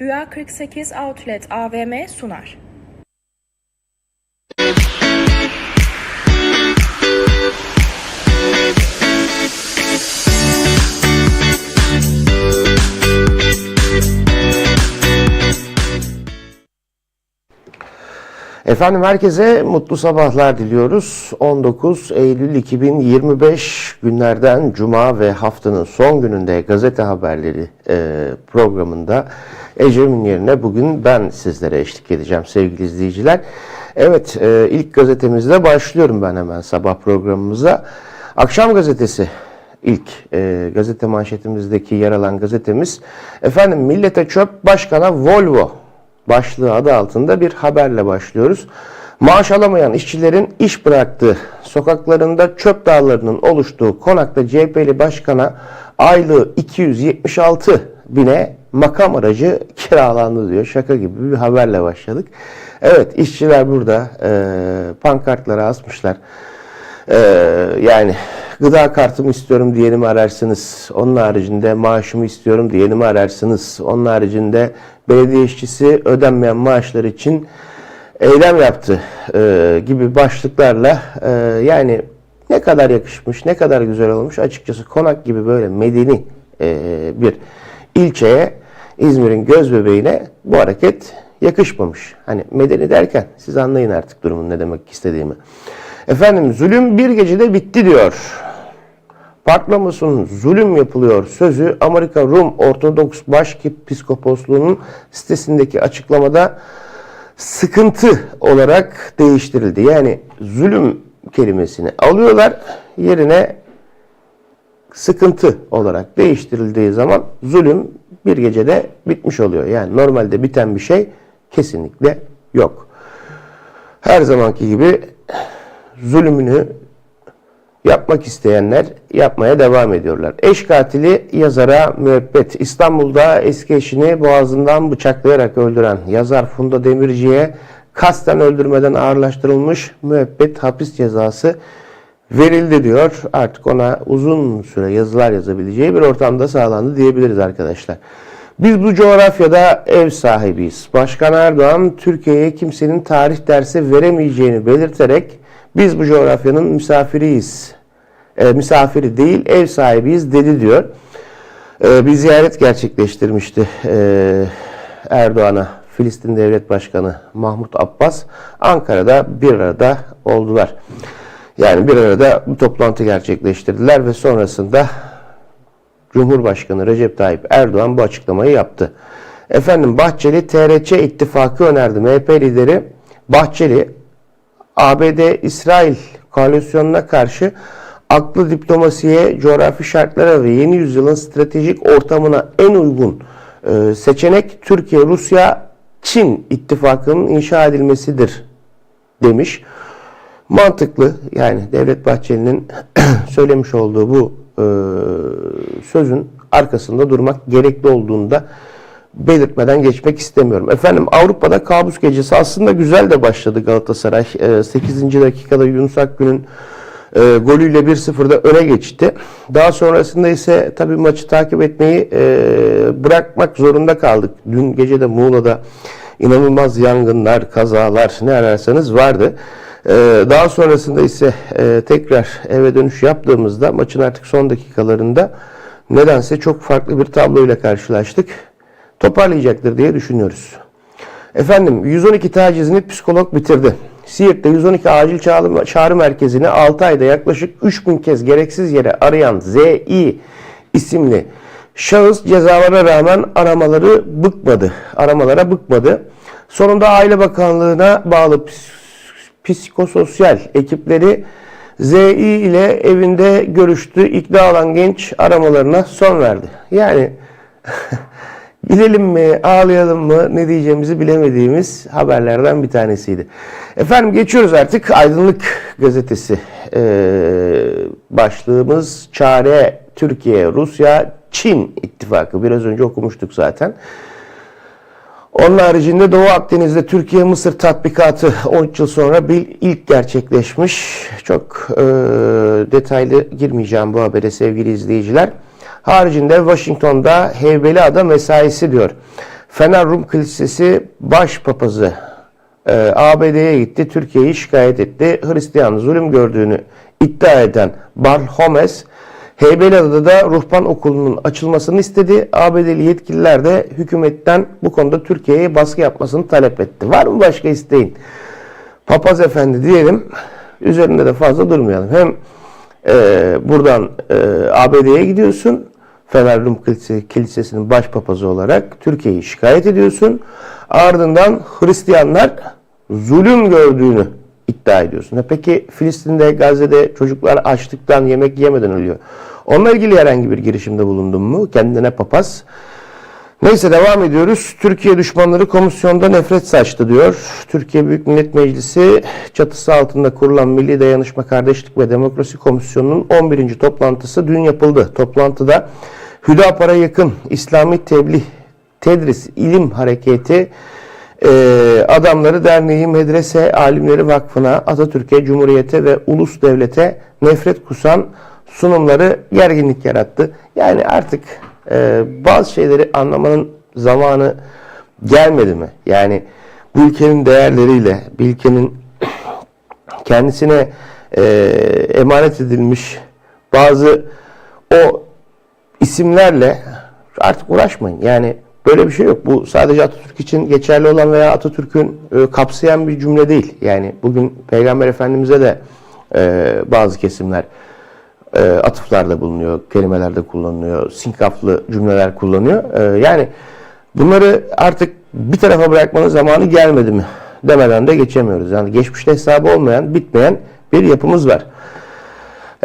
Rüya 48 Outlet AVM sunar. Efendim herkese mutlu sabahlar diliyoruz. 19 Eylül 2025 günlerden Cuma ve haftanın son gününde gazete haberleri e, programında Ecem'in yerine bugün ben sizlere eşlik edeceğim sevgili izleyiciler. Evet e, ilk gazetemizde başlıyorum ben hemen sabah programımıza. Akşam gazetesi ilk e, gazete manşetimizdeki yer alan gazetemiz. Efendim millete çöp başkana Volvo başlığı adı altında bir haberle başlıyoruz. Maaş alamayan işçilerin iş bıraktığı, sokaklarında çöp dağlarının oluştuğu konakta CHP'li başkana aylığı 276 bine makam aracı kiralandı diyor. Şaka gibi bir haberle başladık. Evet işçiler burada e, pankartlara asmışlar. E, yani gıda kartımı istiyorum diyeni mi ararsınız? Onun haricinde maaşımı istiyorum diyeni mi ararsınız? Onun haricinde belediye işçisi ödenmeyen maaşlar için eylem yaptı e, gibi başlıklarla e, yani ne kadar yakışmış, ne kadar güzel olmuş açıkçası konak gibi böyle medeni e, bir ilçeye İzmir'in göz bebeğine bu hareket yakışmamış. Hani medeni derken siz anlayın artık durumun ne demek istediğimi. Efendim zulüm bir gecede bitti diyor. Patlamasın zulüm yapılıyor sözü Amerika Rum Ortodoks Başpiskoposluğu'nun sitesindeki açıklamada sıkıntı olarak değiştirildi. Yani zulüm kelimesini alıyorlar yerine sıkıntı olarak değiştirildiği zaman zulüm bir gecede bitmiş oluyor. Yani normalde biten bir şey kesinlikle yok. Her zamanki gibi zulümünü yapmak isteyenler yapmaya devam ediyorlar. Eş katili yazara müebbet. İstanbul'da eski eşini boğazından bıçaklayarak öldüren yazar Funda Demirci'ye kasten öldürmeden ağırlaştırılmış müebbet hapis cezası verildi diyor. Artık ona uzun süre yazılar yazabileceği bir ortamda sağlandı diyebiliriz arkadaşlar. Biz bu coğrafyada ev sahibiyiz. Başkan Erdoğan Türkiye'ye kimsenin tarih dersi veremeyeceğini belirterek biz bu coğrafyanın misafiriyiz. E, misafiri değil ev sahibiyiz dedi diyor. E, bir ziyaret gerçekleştirmişti e, Erdoğan'a Filistin Devlet Başkanı Mahmut Abbas. Ankara'da bir arada oldular. Yani bir arada bu toplantı gerçekleştirdiler ve sonrasında Cumhurbaşkanı Recep Tayyip Erdoğan bu açıklamayı yaptı. Efendim Bahçeli TRC ittifakı önerdi. MHP lideri Bahçeli ABD-İsrail koalisyonuna karşı aklı diplomasiye, coğrafi şartlara ve yeni yüzyılın stratejik ortamına en uygun e, seçenek Türkiye, Rusya, Çin ittifakının inşa edilmesidir demiş. Mantıklı yani Devlet Bahçeli'nin söylemiş olduğu bu e, sözün arkasında durmak gerekli olduğunda belirtmeden geçmek istemiyorum. Efendim Avrupa'da kabus gecesi aslında güzel de başladı Galatasaray. E, 8. dakikada Yunus Akgün'ün e, golüyle 1-0'da öne geçti. Daha sonrasında ise tabii maçı takip etmeyi e, bırakmak zorunda kaldık. Dün gece de Muğla'da inanılmaz yangınlar, kazalar ne ararsanız vardı. E, daha sonrasında ise e, tekrar eve dönüş yaptığımızda maçın artık son dakikalarında nedense çok farklı bir tabloyla karşılaştık. Toparlayacaktır diye düşünüyoruz. Efendim 112 tacizini psikolog bitirdi. Siirt'te 112 acil çağrı, merkezini 6 ayda yaklaşık 3000 kez gereksiz yere arayan ZI isimli şahıs cezalara rağmen aramaları bıkmadı. Aramalara bıkmadı. Sonunda Aile Bakanlığı'na bağlı psikososyal ekipleri ZI ile evinde görüştü. İkna olan genç aramalarına son verdi. Yani Bilelim mi, ağlayalım mı, ne diyeceğimizi bilemediğimiz haberlerden bir tanesiydi. Efendim geçiyoruz artık Aydınlık Gazetesi. Ee, başlığımız Çare Türkiye, Rusya, Çin ittifakı. Biraz önce okumuştuk zaten. Onun haricinde Doğu Akdeniz'de Türkiye-Mısır tatbikatı 13 yıl sonra bir ilk gerçekleşmiş. Çok e, detaylı girmeyeceğim bu habere sevgili izleyiciler. Haricinde Washington'da Heybeliada mesaisi diyor. Fener Rum Kilisesi Başpapazı e, ABD'ye gitti, Türkiye'yi şikayet etti. Hristiyan zulüm gördüğünü iddia eden Barhomes, Heybeliada'da ruhban okulunun açılmasını istedi. ABD'li yetkililer de hükümetten bu konuda Türkiye'ye baskı yapmasını talep etti. Var mı başka isteğin? Papaz efendi diyelim, üzerinde de fazla durmayalım. Hem e, buradan e, ABD'ye gidiyorsun, Fener Rum Kilise- Kilisesi'nin başpapazı olarak Türkiye'yi şikayet ediyorsun. Ardından Hristiyanlar zulüm gördüğünü iddia ediyorsun. E Peki Filistin'de, Gazze'de çocuklar açlıktan yemek yemeden ölüyor. Onunla ilgili herhangi bir girişimde bulundun mu? Kendine papaz. Neyse devam ediyoruz. Türkiye düşmanları komisyonda nefret saçtı diyor. Türkiye Büyük Millet Meclisi çatısı altında kurulan Milli Dayanışma Kardeşlik ve Demokrasi Komisyonu'nun 11. toplantısı dün yapıldı. Toplantıda Hüdapar'a yakın İslami Tebliğ Tedris İlim Hareketi e, adamları derneği, medrese, alimleri vakfına, Atatürk'e, Cumhuriyete ve ulus devlete nefret kusan sunumları gerginlik yarattı. Yani artık e, bazı şeyleri anlamanın zamanı gelmedi mi? Yani bu ülkenin değerleriyle, bu ülkenin kendisine e, emanet edilmiş bazı o isimlerle artık uğraşmayın. Yani böyle bir şey yok. Bu sadece Atatürk için geçerli olan veya Atatürk'ün e, kapsayan bir cümle değil. Yani bugün Peygamber Efendimiz'e de e, bazı kesimler e, atıflarda bulunuyor, kelimelerde kullanılıyor, sinkaflı cümleler kullanıyor. E, yani bunları artık bir tarafa bırakmanın zamanı gelmedi mi demeden de geçemiyoruz. Yani geçmişte hesabı olmayan, bitmeyen bir yapımız var.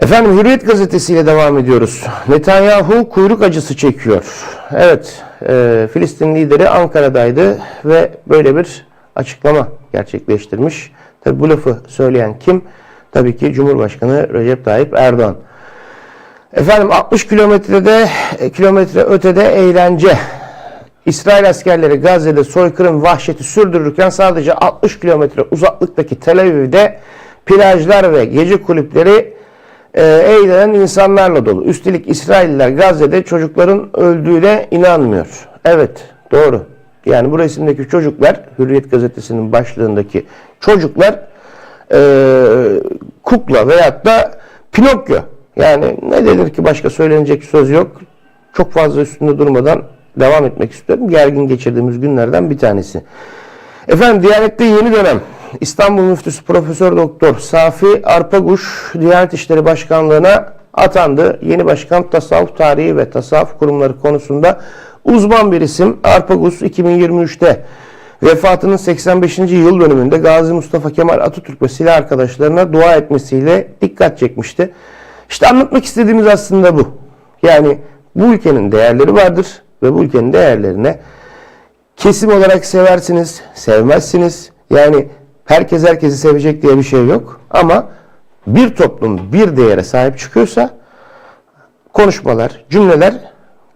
Efendim Hürriyet gazetesiyle devam ediyoruz. Netanyahu kuyruk acısı çekiyor. Evet, e, Filistin lideri Ankara'daydı ve böyle bir açıklama gerçekleştirmiş. Tabi bu lafı söyleyen kim? Tabii ki Cumhurbaşkanı Recep Tayyip Erdoğan. Efendim 60 kilometrede e, kilometre ötede eğlence. İsrail askerleri Gazze'de soykırım vahşeti sürdürürken sadece 60 kilometre uzaklıktaki Tel Aviv'de plajlar ve gece kulüpleri e, eğlenen insanlarla dolu. Üstelik İsrailliler Gazze'de çocukların öldüğüne inanmıyor. Evet doğru. Yani bu resimdeki çocuklar Hürriyet gazetesinin başlığındaki çocuklar e, kukla veyahut da Pinokyo. Yani ne denir ki başka söylenecek söz yok. Çok fazla üstünde durmadan devam etmek istiyorum. Gergin geçirdiğimiz günlerden bir tanesi. Efendim Diyanet'te yeni dönem. İstanbul Müftüsü Profesör Doktor Safi Arpaguş Diyanet İşleri Başkanlığı'na atandı. Yeni başkan tasavvuf tarihi ve tasavvuf kurumları konusunda uzman bir isim. Arpaguş 2023'te vefatının 85. yıl dönümünde Gazi Mustafa Kemal Atatürk ve silah arkadaşlarına dua etmesiyle dikkat çekmişti. İşte anlatmak istediğimiz aslında bu. Yani bu ülkenin değerleri vardır ve bu ülkenin değerlerine kesim olarak seversiniz, sevmezsiniz. Yani herkes herkesi sevecek diye bir şey yok. Ama bir toplum bir değere sahip çıkıyorsa konuşmalar, cümleler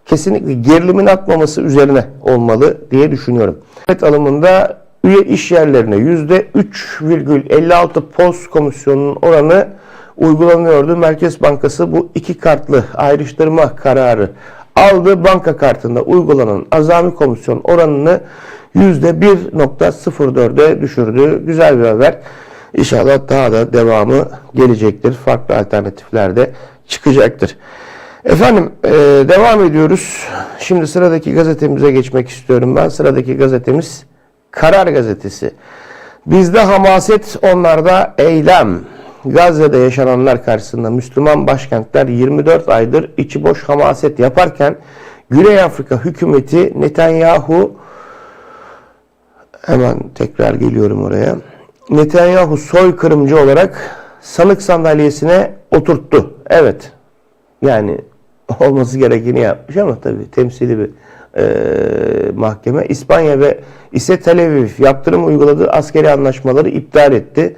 kesinlikle gerilimin atmaması üzerine olmalı diye düşünüyorum. Evet alımında üye iş yerlerine %3,56 post komisyonunun oranı uygulanıyordu. Merkez Bankası bu iki kartlı ayrıştırma kararı aldı. Banka kartında uygulanan azami komisyon oranını %1.04'e düşürdü. Güzel bir haber. İnşallah daha da devamı gelecektir. Farklı alternatifler de çıkacaktır. Efendim e, devam ediyoruz. Şimdi sıradaki gazetemize geçmek istiyorum ben. Sıradaki gazetemiz Karar Gazetesi. Bizde hamaset onlarda eylem. Gazze'de yaşananlar karşısında Müslüman başkentler 24 aydır içi boş hamaset yaparken Güney Afrika hükümeti Netanyahu hemen tekrar geliyorum oraya. Netanyahu soykırımcı olarak sanık sandalyesine oturttu. Evet. Yani olması gerekeni yapmış ama tabii temsili bir e, mahkeme. İspanya ve ise Tel Aviv yaptırım uyguladığı askeri anlaşmaları iptal etti.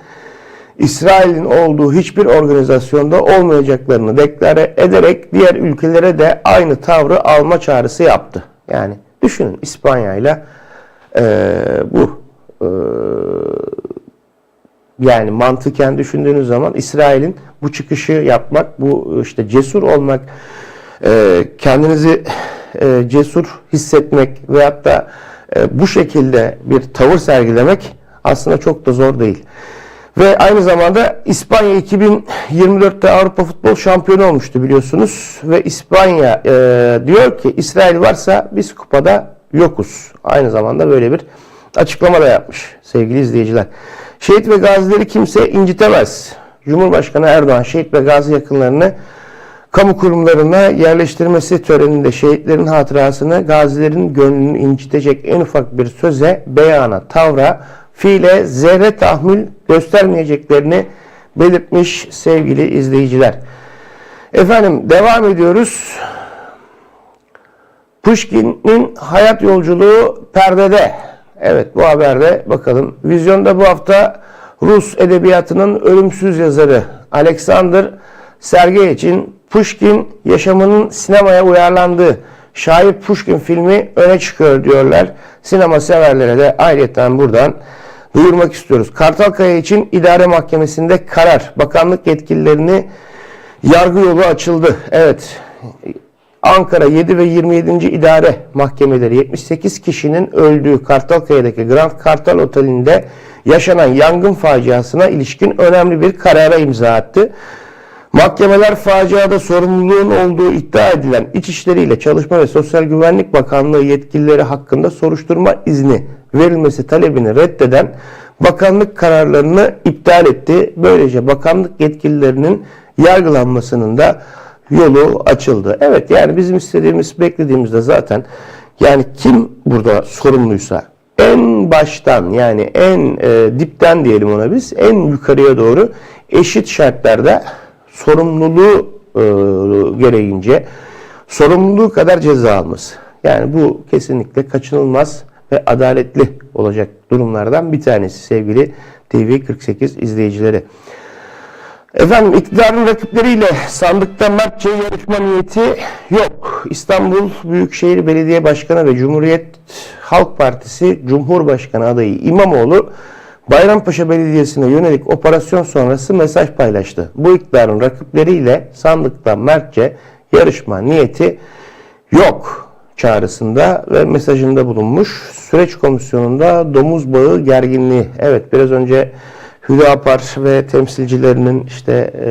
İsrail'in olduğu hiçbir organizasyonda olmayacaklarını deklare ederek diğer ülkelere de aynı tavrı alma çağrısı yaptı. Yani düşünün İspanya ile bu e, yani mantıken düşündüğünüz zaman İsrail'in bu çıkışı yapmak, bu işte cesur olmak, e, kendinizi e, cesur hissetmek veyahut da e, bu şekilde bir tavır sergilemek aslında çok da zor değil. Ve aynı zamanda İspanya 2024'te Avrupa Futbol Şampiyonu olmuştu biliyorsunuz. Ve İspanya e, diyor ki İsrail varsa biz kupada yokuz. Aynı zamanda böyle bir açıklama da yapmış sevgili izleyiciler. Şehit ve gazileri kimse incitemez. Cumhurbaşkanı Erdoğan şehit ve gazi yakınlarını kamu kurumlarına yerleştirmesi töreninde şehitlerin hatırasını gazilerin gönlünü incitecek en ufak bir söze, beyana, tavra, fiile zerre tahmil göstermeyeceklerini belirtmiş sevgili izleyiciler. Efendim devam ediyoruz. Pushkin'in hayat yolculuğu perdede. Evet bu haberde bakalım. Vizyonda bu hafta Rus edebiyatının ölümsüz yazarı Alexander Sergeyevich'in Pushkin yaşamının sinemaya uyarlandığı Şair Pushkin filmi öne çıkıyor diyorlar. Sinema severlere de ayrıca buradan duyurmak istiyoruz. Kartalkaya için idare mahkemesinde karar. Bakanlık yetkililerini yargı yolu açıldı. Evet. Ankara 7 ve 27. idare mahkemeleri 78 kişinin öldüğü Kartalkaya'daki Grand Kartal Oteli'nde yaşanan yangın faciasına ilişkin önemli bir karara imza attı. Mahkemeler faciada sorumluluğun olduğu iddia edilen İçişleri ile Çalışma ve Sosyal Güvenlik Bakanlığı yetkilileri hakkında soruşturma izni verilmesi talebini reddeden bakanlık kararlarını iptal etti. Böylece bakanlık yetkililerinin yargılanmasının da yolu açıldı. Evet yani bizim istediğimiz, beklediğimizde zaten yani kim burada sorumluysa en baştan yani en e, dipten diyelim ona biz en yukarıya doğru eşit şartlarda sorumluluğu e, gereğince sorumluluğu kadar ceza alması. Yani bu kesinlikle kaçınılmaz ve adaletli olacak durumlardan bir tanesi sevgili TV48 izleyicileri. Efendim iktidarın rakipleriyle sandıkta Mertçe yarışma niyeti yok. İstanbul Büyükşehir Belediye Başkanı ve Cumhuriyet Halk Partisi Cumhurbaşkanı adayı İmamoğlu Bayrampaşa Belediyesi'ne yönelik operasyon sonrası mesaj paylaştı. Bu iktidarın rakipleriyle sandıkta Mertçe yarışma niyeti yok çağrısında ve mesajında bulunmuş. Süreç komisyonunda domuz bağı gerginliği. Evet biraz önce Hüdapar ve temsilcilerinin işte e,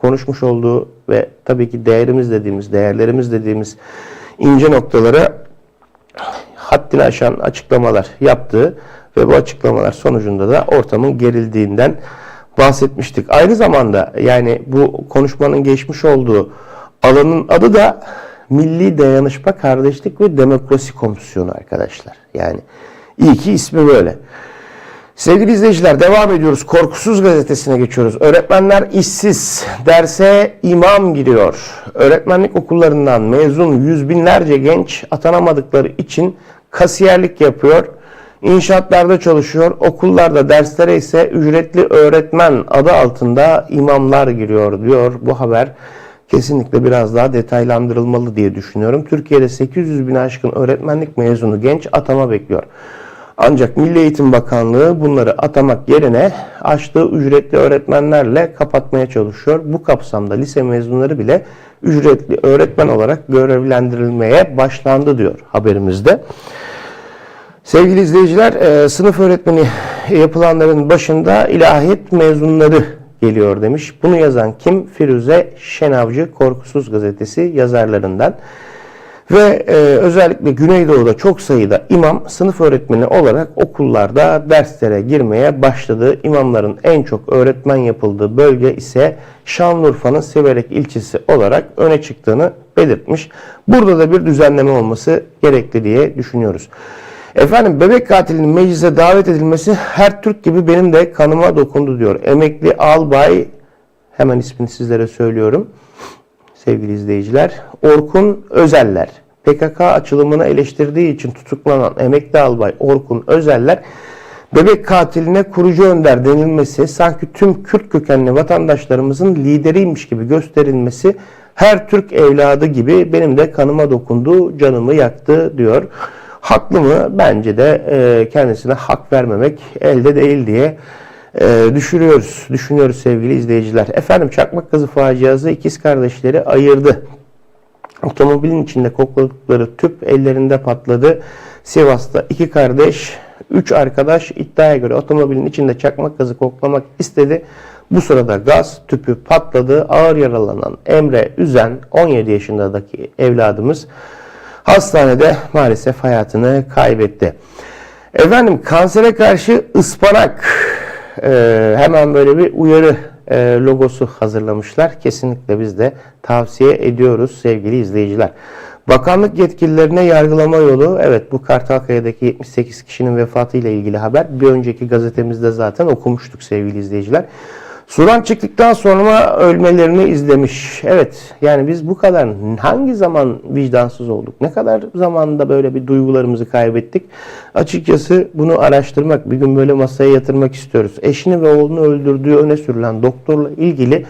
konuşmuş olduğu ve tabii ki değerimiz dediğimiz, değerlerimiz dediğimiz ince noktalara haddini aşan açıklamalar yaptığı ve bu açıklamalar sonucunda da ortamın gerildiğinden bahsetmiştik. Aynı zamanda yani bu konuşmanın geçmiş olduğu alanın adı da Milli Dayanışma, Kardeşlik ve Demokrasi Komisyonu arkadaşlar. Yani iyi ki ismi böyle. Sevgili izleyiciler devam ediyoruz. Korkusuz gazetesine geçiyoruz. Öğretmenler işsiz. Derse imam giriyor. Öğretmenlik okullarından mezun yüz binlerce genç atanamadıkları için kasiyerlik yapıyor. İnşaatlarda çalışıyor. Okullarda derslere ise ücretli öğretmen adı altında imamlar giriyor diyor bu haber. Kesinlikle biraz daha detaylandırılmalı diye düşünüyorum. Türkiye'de 800 bin aşkın öğretmenlik mezunu genç atama bekliyor. Ancak Milli Eğitim Bakanlığı bunları atamak yerine açtığı ücretli öğretmenlerle kapatmaya çalışıyor. Bu kapsamda lise mezunları bile ücretli öğretmen olarak görevlendirilmeye başlandı diyor haberimizde. Sevgili izleyiciler, e, sınıf öğretmeni yapılanların başında ilahiyat mezunları geliyor demiş. Bunu yazan kim? Firuze Şenavcı Korkusuz Gazetesi yazarlarından. Ve e, özellikle Güneydoğu'da çok sayıda imam sınıf öğretmeni olarak okullarda derslere girmeye başladı. İmamların en çok öğretmen yapıldığı bölge ise Şanlıurfa'nın Siverek ilçesi olarak öne çıktığını belirtmiş. Burada da bir düzenleme olması gerekli diye düşünüyoruz. Efendim bebek katilinin meclise davet edilmesi her Türk gibi benim de kanıma dokundu diyor. Emekli albay hemen ismini sizlere söylüyorum sevgili izleyiciler. Orkun Özeller. PKK açılımını eleştirdiği için tutuklanan emekli albay Orkun Özeller bebek katiline kurucu önder denilmesi sanki tüm Kürt kökenli vatandaşlarımızın lideriymiş gibi gösterilmesi her Türk evladı gibi benim de kanıma dokundu, canımı yaktı diyor. Haklı mı? Bence de e, kendisine hak vermemek elde değil diye e, düşürüyoruz, düşünüyoruz sevgili izleyiciler. Efendim çakmak gazı faciası ikiz kardeşleri ayırdı. Otomobilin içinde kokladıkları tüp ellerinde patladı. Sivas'ta iki kardeş, üç arkadaş iddiaya göre otomobilin içinde çakmak gazı koklamak istedi. Bu sırada gaz tüpü patladı. Ağır yaralanan Emre Üzen 17 yaşındaki evladımız hastanede maalesef hayatını kaybetti. Efendim kansere karşı ıspanak Ee, hemen böyle bir uyarı e, logosu hazırlamışlar. Kesinlikle biz de tavsiye ediyoruz sevgili izleyiciler. Bakanlık yetkililerine yargılama yolu. Evet bu Kartalkaya'daki 78 kişinin vefatı ile ilgili haber. Bir önceki gazetemizde zaten okumuştuk sevgili izleyiciler. Sudan çıktıktan sonra ölmelerini izlemiş. Evet yani biz bu kadar hangi zaman vicdansız olduk? Ne kadar zamanda böyle bir duygularımızı kaybettik? Açıkçası bunu araştırmak, bir gün böyle masaya yatırmak istiyoruz. Eşini ve oğlunu öldürdüğü öne sürülen doktorla ilgili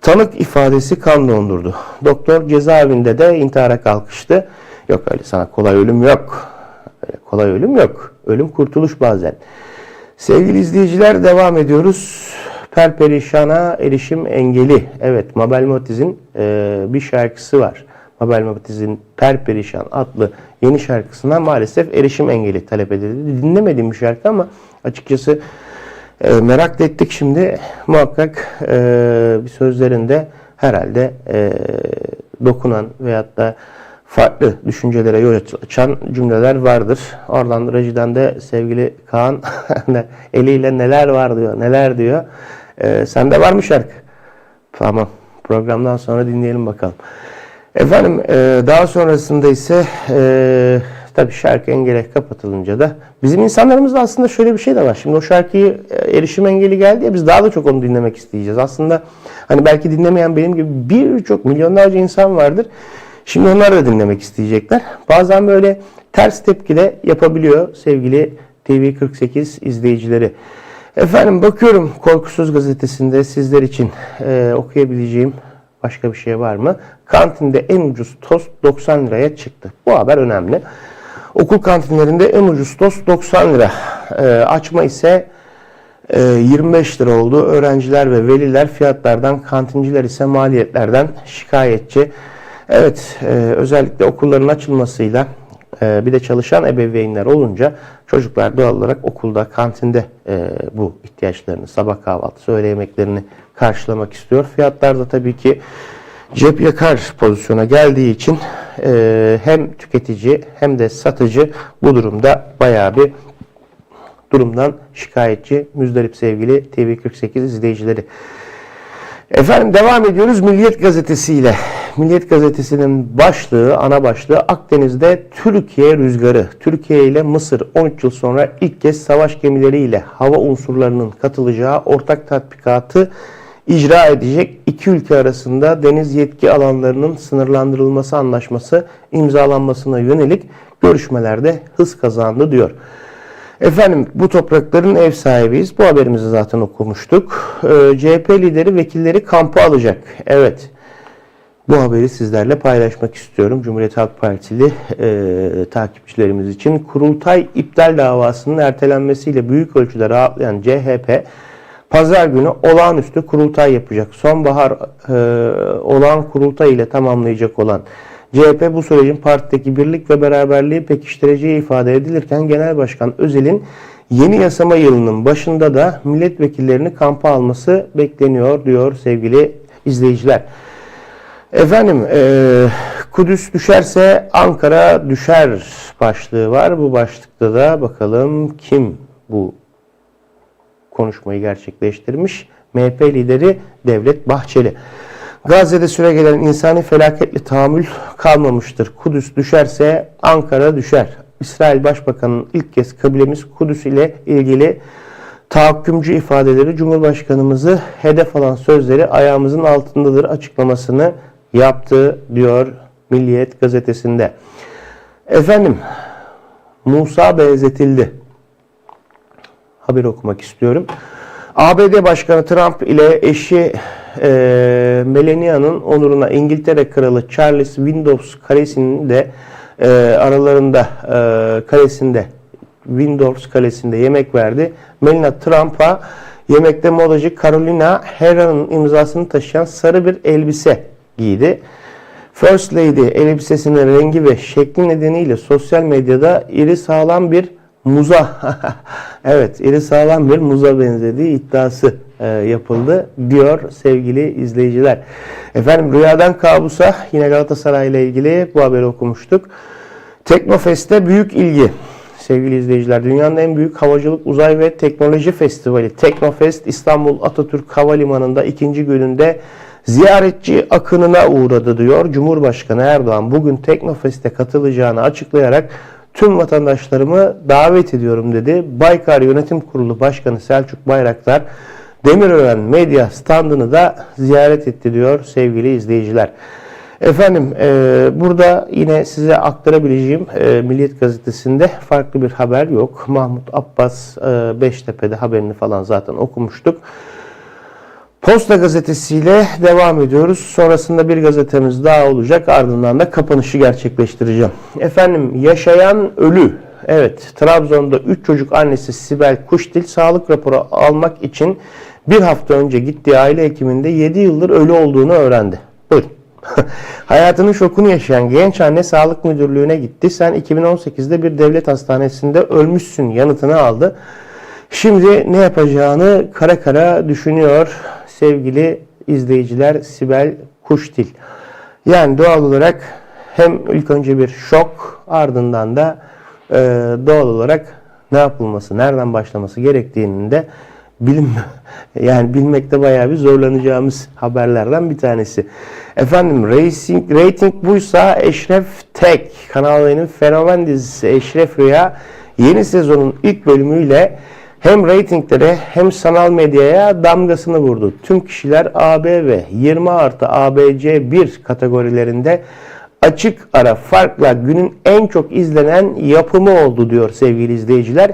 tanık ifadesi kan dondurdu. Doktor cezaevinde de intihara kalkıştı. Yok öyle sana kolay ölüm yok. Öyle kolay ölüm yok. Ölüm kurtuluş bazen. Sevgili izleyiciler devam ediyoruz. Perperişana erişim engeli. Evet Mabel Matiz'in e, bir şarkısı var. Mabel Matiz'in Perperişan adlı yeni şarkısına maalesef erişim engeli talep edildi. Dinlemediğim bir şarkı ama açıkçası e, merak ettik şimdi. Muhakkak e, bir sözlerinde herhalde e, dokunan veyahut da farklı düşüncelere yol açan cümleler vardır. Oradan rejiden de sevgili Kaan eliyle neler var diyor, neler diyor. Ee, sende var mı şarkı? Tamam. Programdan sonra dinleyelim bakalım. Efendim e, daha sonrasında ise e, tabii şarkı engele kapatılınca da bizim insanlarımızda aslında şöyle bir şey de var. Şimdi o şarkıyı e, erişim engeli geldi ya biz daha da çok onu dinlemek isteyeceğiz. Aslında hani belki dinlemeyen benim gibi birçok milyonlarca insan vardır. Şimdi onlar da dinlemek isteyecekler. Bazen böyle ters tepki de yapabiliyor sevgili TV48 izleyicileri. Efendim bakıyorum Korkusuz Gazetesi'nde sizler için e, okuyabileceğim başka bir şey var mı? Kantinde en ucuz tost 90 liraya çıktı. Bu haber önemli. Okul kantinlerinde en ucuz tost 90 lira. E, açma ise e, 25 lira oldu. Öğrenciler ve veliler fiyatlardan, kantinciler ise maliyetlerden şikayetçi. Evet, e, özellikle okulların açılmasıyla bir de çalışan ebeveynler olunca çocuklar doğal olarak okulda, kantinde e, bu ihtiyaçlarını, sabah kahvaltısı, öğle yemeklerini karşılamak istiyor. Fiyatlar da tabii ki cep yakar pozisyona geldiği için e, hem tüketici hem de satıcı bu durumda bayağı bir durumdan şikayetçi, müzdarip sevgili TV48 izleyicileri. Efendim devam ediyoruz Milliyet Gazetesi ile. Milliyet Gazetesi'nin başlığı, ana başlığı Akdeniz'de Türkiye rüzgarı. Türkiye ile Mısır 13 yıl sonra ilk kez savaş gemileriyle hava unsurlarının katılacağı ortak tatbikatı icra edecek iki ülke arasında deniz yetki alanlarının sınırlandırılması anlaşması imzalanmasına yönelik görüşmelerde hız kazandı diyor. Efendim bu toprakların ev sahibiyiz. Bu haberimizi zaten okumuştuk. Ee, CHP lideri vekilleri kampa alacak. Evet. Bu haberi sizlerle paylaşmak istiyorum. Cumhuriyet Halk Partili e, takipçilerimiz için. Kurultay iptal davasının ertelenmesiyle büyük ölçüde rahatlayan CHP pazar günü olağanüstü kurultay yapacak. Sonbahar e, olağan kurultay ile tamamlayacak olan CHP bu sürecin partideki birlik ve beraberliği pekiştireceği ifade edilirken Genel Başkan Özel'in yeni yasama yılının başında da milletvekillerini kampa alması bekleniyor diyor sevgili izleyiciler. Efendim e, Kudüs düşerse Ankara düşer başlığı var. Bu başlıkta da bakalım kim bu konuşmayı gerçekleştirmiş? MHP lideri Devlet Bahçeli. Gazze'de süre gelen insani felaketli tahammül kalmamıştır. Kudüs düşerse Ankara düşer. İsrail Başbakanı'nın ilk kez kabilemiz Kudüs ile ilgili tahakkümcü ifadeleri Cumhurbaşkanımızı hedef alan sözleri ayağımızın altındadır açıklamasını yaptı diyor Milliyet gazetesinde. Efendim Musa benzetildi. Haber okumak istiyorum. ABD Başkanı Trump ile eşi e, Melania'nın onuruna İngiltere Kralı Charles Windows Kalesi'nin de e, aralarında e, kalesinde Windows Kalesi'nde yemek verdi. Melania Trump'a yemekte modacı Carolina Herrera'nın imzasını taşıyan sarı bir elbise giydi. First Lady elbisesinin rengi ve şekli nedeniyle sosyal medyada iri sağlam bir muza, evet iri sağlam bir muza benzediği iddiası e, yapıldı diyor sevgili izleyiciler. Efendim rüyadan kabusa yine Galatasaray ile ilgili bu haberi okumuştuk. Teknofest'te büyük ilgi. Sevgili izleyiciler, dünyanın en büyük havacılık, uzay ve teknoloji festivali Teknofest İstanbul Atatürk Havalimanı'nda ikinci gününde ziyaretçi akınına uğradı diyor. Cumhurbaşkanı Erdoğan bugün Teknofest'e katılacağını açıklayarak tüm vatandaşlarımı davet ediyorum dedi. Baykar Yönetim Kurulu Başkanı Selçuk Bayraktar Demirören medya standını da ziyaret etti diyor sevgili izleyiciler. Efendim e, burada yine size aktarabileceğim e, Milliyet Gazetesi'nde farklı bir haber yok. Mahmut Abbas e, Beştepe'de haberini falan zaten okumuştuk. Posta gazetesiyle devam ediyoruz. Sonrasında bir gazetemiz daha olacak. Ardından da kapanışı gerçekleştireceğim. Efendim yaşayan ölü. Evet Trabzon'da 3 çocuk annesi Sibel Kuşdil sağlık raporu almak için bir hafta önce gittiği aile hekiminde 7 yıldır ölü olduğunu öğrendi. Buyurun. Hayatının şokunu yaşayan genç anne sağlık müdürlüğüne gitti. Sen 2018'de bir devlet hastanesinde ölmüşsün yanıtını aldı. Şimdi ne yapacağını kara kara düşünüyor sevgili izleyiciler Sibel Kuşdil. Yani doğal olarak hem ilk önce bir şok ardından da e, doğal olarak ne yapılması, nereden başlaması gerektiğini de bilim yani bilmekte bayağı bir zorlanacağımız haberlerden bir tanesi. Efendim racing, rating buysa Eşref Tek kanalının fenomen dizisi Eşref Rüya yeni sezonun ilk bölümüyle hem reytinglere hem sanal medyaya damgasını vurdu. Tüm kişiler AB ve 20 artı ABC 1 kategorilerinde açık ara farkla günün en çok izlenen yapımı oldu diyor sevgili izleyiciler.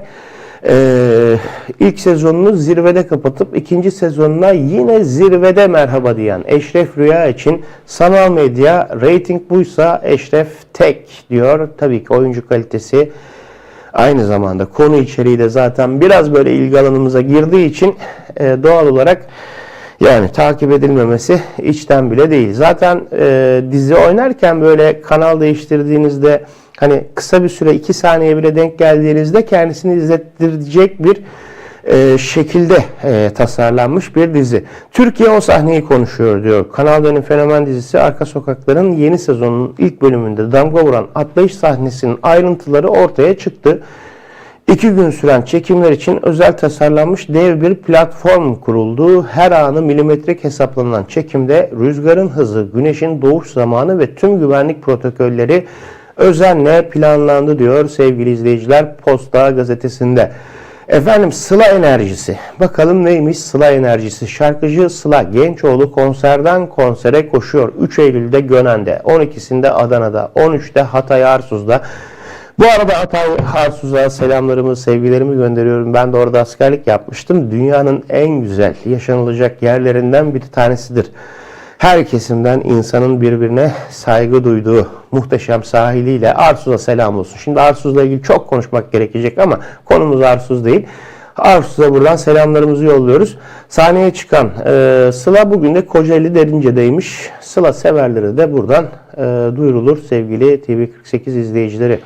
Ee, ilk sezonunu zirvede kapatıp ikinci sezonuna yine zirvede merhaba diyen Eşref Rüya için sanal medya rating buysa Eşref tek diyor. Tabii ki oyuncu kalitesi aynı zamanda konu içeriği de zaten biraz böyle ilgi alanımıza girdiği için e, doğal olarak yani takip edilmemesi içten bile değil. Zaten e, dizi oynarken böyle kanal değiştirdiğinizde hani kısa bir süre 2 saniye bile denk geldiğinizde kendisini izlettirecek bir e, şekilde e, tasarlanmış bir dizi. Türkiye o sahneyi konuşuyor diyor. Kanal D'nin fenomen dizisi Arka Sokaklar'ın yeni sezonunun ilk bölümünde damga vuran atlayış sahnesinin ayrıntıları ortaya çıktı. İki gün süren çekimler için özel tasarlanmış dev bir platform kuruldu. Her anı milimetrik hesaplanan çekimde rüzgarın hızı, güneşin doğuş zamanı ve tüm güvenlik protokolleri özenle planlandı diyor sevgili izleyiciler Posta gazetesinde. Efendim Sıla enerjisi. Bakalım neymiş Sıla enerjisi? Şarkıcı Sıla Gençoğlu konserden konsere koşuyor. 3 Eylül'de Gönen'de, 12'sinde Adana'da, 13'te Hatay Arsuz'da. Bu arada Hatay Arsuz'a selamlarımı, sevgilerimi gönderiyorum. Ben de orada askerlik yapmıştım. Dünyanın en güzel yaşanılacak yerlerinden bir tanesidir. Her kesimden insanın birbirine saygı duyduğu muhteşem sahiliyle Arsuz'a selam olsun. Şimdi Arsuz'la ilgili çok konuşmak gerekecek ama konumuz Arsuz değil. Arsuz'a buradan selamlarımızı yolluyoruz. Sahneye çıkan e, Sıla bugün de Kocaeli Derince'deymiş. Sıla severleri de buradan e, duyurulur sevgili TV48 izleyicileri.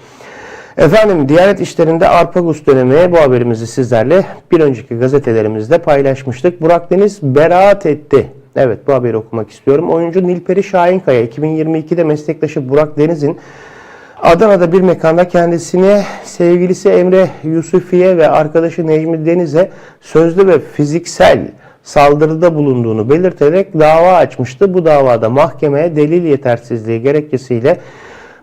Efendim Diyanet İşleri'nde Arpagus dönemi bu haberimizi sizlerle bir önceki gazetelerimizde paylaşmıştık. Burak Deniz beraat etti. Evet bu haberi okumak istiyorum. Oyuncu Nilperi Şahinkaya 2022'de meslektaşı Burak Deniz'in Adana'da bir mekanda kendisine sevgilisi Emre Yusufiye ve arkadaşı Necmi Deniz'e sözlü ve fiziksel saldırıda bulunduğunu belirterek dava açmıştı. Bu davada mahkemeye delil yetersizliği gerekçesiyle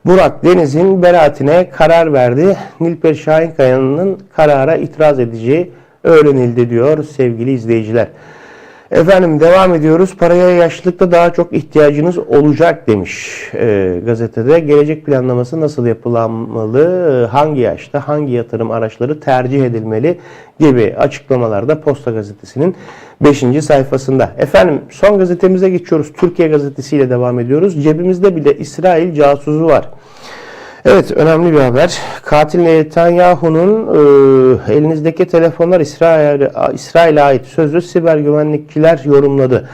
Burak Deniz'in beraatine karar verdi. Nilper Şahinkaya'nın karara itiraz edeceği öğrenildi diyor sevgili izleyiciler. Efendim devam ediyoruz. Paraya yaşlılıkta daha çok ihtiyacınız olacak demiş e, gazetede. Gelecek planlaması nasıl yapılmalı, hangi yaşta, hangi yatırım araçları tercih edilmeli gibi açıklamalarda Posta Gazetesi'nin 5. sayfasında. Efendim son gazetemize geçiyoruz. Türkiye Gazetesi ile devam ediyoruz. Cebimizde bile İsrail casusu var. Evet önemli bir haber. Katil Netanyahu'nun e, elinizdeki telefonlar İsrail'e İsrail ait sözü siber güvenlikçiler yorumladı.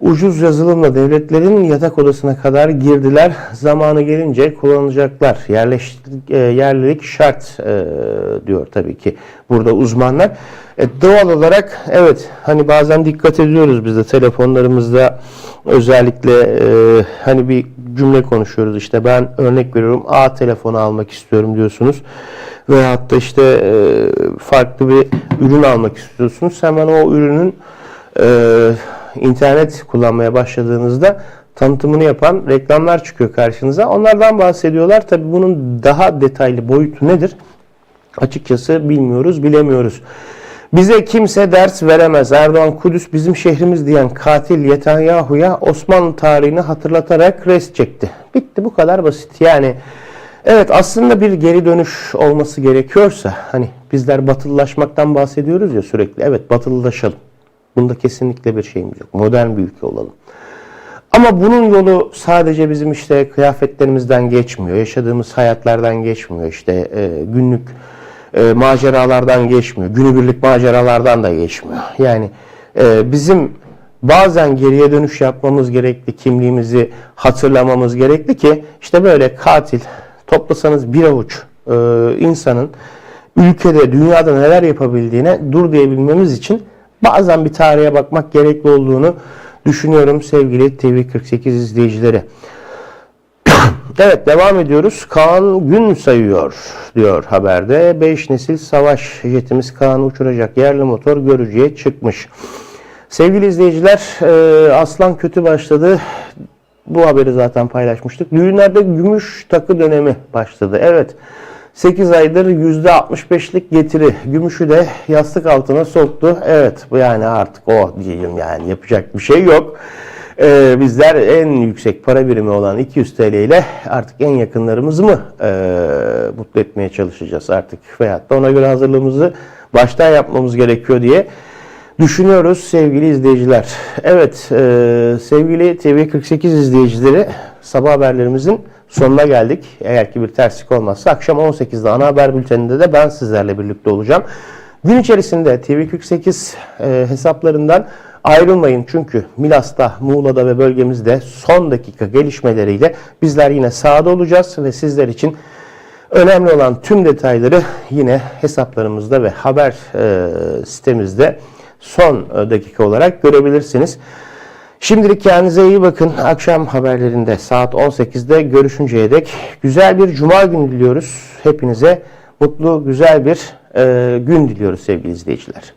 ucuz yazılımla devletlerin yatak odasına kadar girdiler. Zamanı gelince kullanacaklar. Yerleş, e, yerlilik şart e, diyor tabii ki burada uzmanlar. E, doğal olarak evet hani bazen dikkat ediyoruz biz de telefonlarımızda özellikle e, hani bir cümle konuşuyoruz işte ben örnek veriyorum A telefonu almak istiyorum diyorsunuz veyahut da işte e, farklı bir ürün almak istiyorsunuz hemen o ürünün e, internet kullanmaya başladığınızda tanıtımını yapan reklamlar çıkıyor karşınıza. Onlardan bahsediyorlar. Tabii bunun daha detaylı boyutu nedir? Açıkçası bilmiyoruz, bilemiyoruz. Bize kimse ders veremez. Erdoğan Kudüs bizim şehrimiz diyen katil Netanyahu'ya Osmanlı tarihini hatırlatarak rest çekti. Bitti bu kadar basit. Yani evet aslında bir geri dönüş olması gerekiyorsa hani bizler batılılaşmaktan bahsediyoruz ya sürekli. Evet batılılaşalım. Bunda kesinlikle bir şeyimiz yok. Modern bir ülke olalım. Ama bunun yolu sadece bizim işte kıyafetlerimizden geçmiyor. Yaşadığımız hayatlardan geçmiyor. İşte e, günlük e, maceralardan geçmiyor. Günübirlik maceralardan da geçmiyor. Yani e, bizim bazen geriye dönüş yapmamız gerekli. Kimliğimizi hatırlamamız gerekli ki işte böyle katil toplasanız bir avuç e, insanın ülkede, dünyada neler yapabildiğine dur diyebilmemiz için bazen bir tarihe bakmak gerekli olduğunu düşünüyorum sevgili TV48 izleyicileri. Evet devam ediyoruz. Kaan gün sayıyor diyor haberde. 5 nesil savaş jetimiz Kaan'ı uçuracak yerli motor görücüye çıkmış. Sevgili izleyiciler e, Aslan kötü başladı. Bu haberi zaten paylaşmıştık. Düğünlerde gümüş takı dönemi başladı. Evet 8 aydır %65'lik getiri. Gümüşü de yastık altına soktu. Evet bu yani artık o diyeyim yani yapacak bir şey yok. Ee, bizler en yüksek para birimi olan 200 TL ile artık en yakınlarımızı mı e, mutlu etmeye çalışacağız artık veyahut da ona göre hazırlığımızı baştan yapmamız gerekiyor diye düşünüyoruz sevgili izleyiciler. Evet e, sevgili TV48 izleyicileri sabah haberlerimizin sonuna geldik. Eğer ki bir terslik olmazsa akşam 18'de ana haber bülteninde de ben sizlerle birlikte olacağım. Gün içerisinde TV48 e, hesaplarından ayrılmayın çünkü Milas'ta, Muğla'da ve bölgemizde son dakika gelişmeleriyle bizler yine sahada olacağız ve sizler için önemli olan tüm detayları yine hesaplarımızda ve haber e, sitemizde son e, dakika olarak görebilirsiniz. Şimdilik kendinize iyi bakın. Akşam haberlerinde saat 18'de görüşünceye dek güzel bir cuma günü diliyoruz. Hepinize mutlu, güzel bir e, gün diliyoruz sevgili izleyiciler.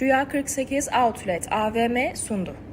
Rüya 48 Outlet AVM sundu.